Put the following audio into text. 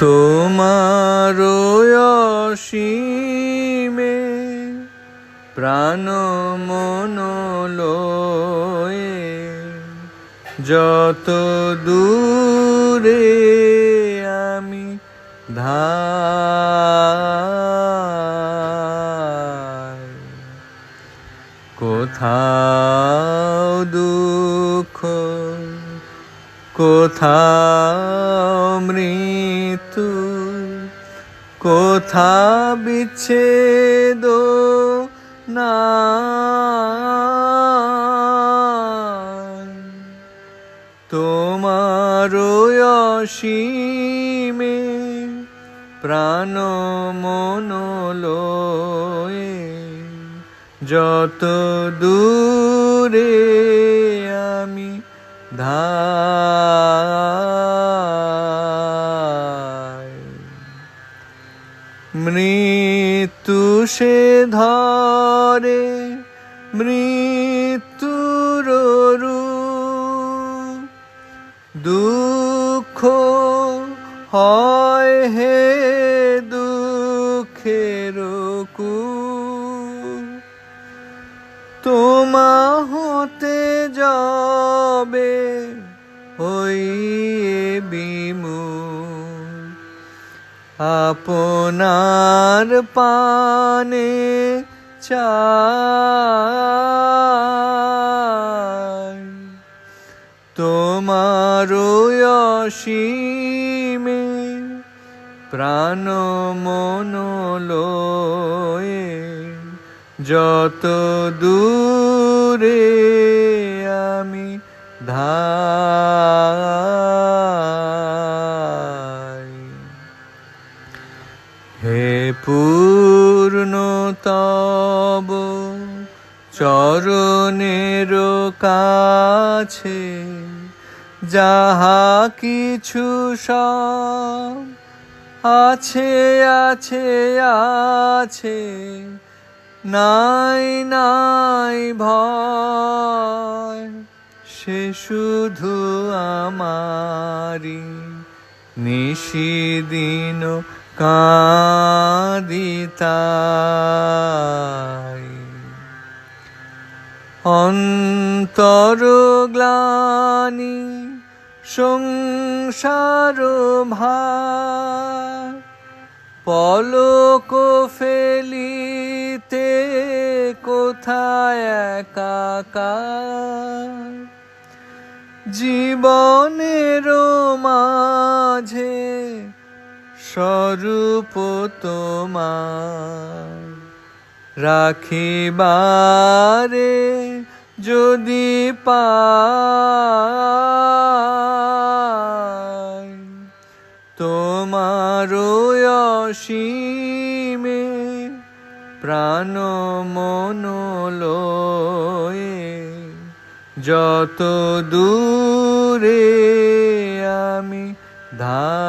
তোমার অসীমে প্রাণ মন যত দূরে আমি ধাই কোথাও কোথাও মৃত্যু কোথা বিচ্ছেদ না। তোমার অসীমে প্রাণ মনলয়ে যত দূরে আমি ধাই মৃত্যু সে ধরে মৃত্যুর দুঃখ হয় হে দুঃখের কু তোমা হতে যাবে হইয়ে বিমু আপনার পানে চাই। তোমার অসীমে প্রাণ মন লয়ে যত দূরে আমি ধাই হে পূর্ণ তব চরণের কাছে যাহা কিছু সব আছে আছে আছে, নাই নাই ভয়। সে শুধু আমারি নিশিদিন কাদিতাই অন্তর গ্লানি সংসার ভার পলক ফেলিতে কোথায় একাকার? জীবনের মাঝে স্বরূপ তোমার। রাখিবারে যদি পাই তোমার অসীমে প্রাণ মন লয়ে যত দূরে আমি ধা